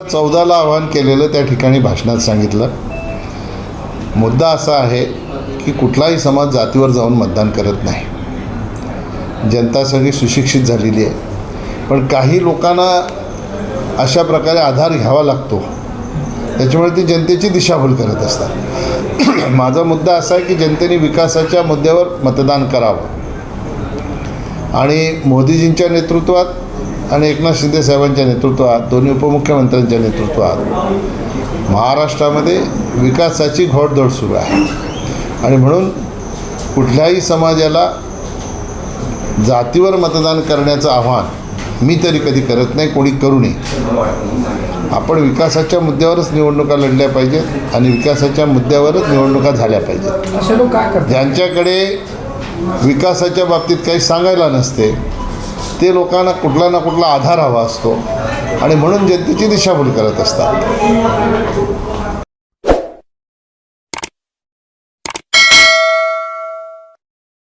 चौदाला आवाहन केलेलं त्या ठिकाणी भाषणात सांगितलं. मुद्दा असा आहे की कुठलाही समाज जातीवर जाऊन मतदान करत नाही. जनता सगळी सुशिक्षित झालेली आहे. पण काही लोकांना अशा प्रकारे आधार घ्यावा लागतो. त्याच्यामुळे ती जनतेची दिशाभूल करत असतात. माझा मुद्दा असा आहे की जनतेने विकासाच्या मुद्द्यावर मतदान करावं. आणि मोदीजींच्या नेतृत्वात आणि एकनाथ शिंदे साहेबांच्या नेतृत्वात दोन्ही उपमुख्यमंत्र्यांच्या नेतृत्वात महाराष्ट्रामध्ये विकासाची घोडदौड सुरू आहे. आणि म्हणून कुठल्याही समाजाला जातीवर मतदान करण्याचं आव्हान मी तरी कधी करत नाही कोणी करू नये. आपण विकासाच्या मुद्द्यावरच निवडणुका लढल्या पाहिजेत आणि विकासाच्या मुद्द्यावरच निवडणुका झाल्या पाहिजेत. ज्यांच्याकडे विकासाच्या बाबतीत काही सांगायला नसते ते लोकांना कुठला ना कुठला आधार हवा असतो. आणि म्हणून जनतेची दिशाभूल करत असतात.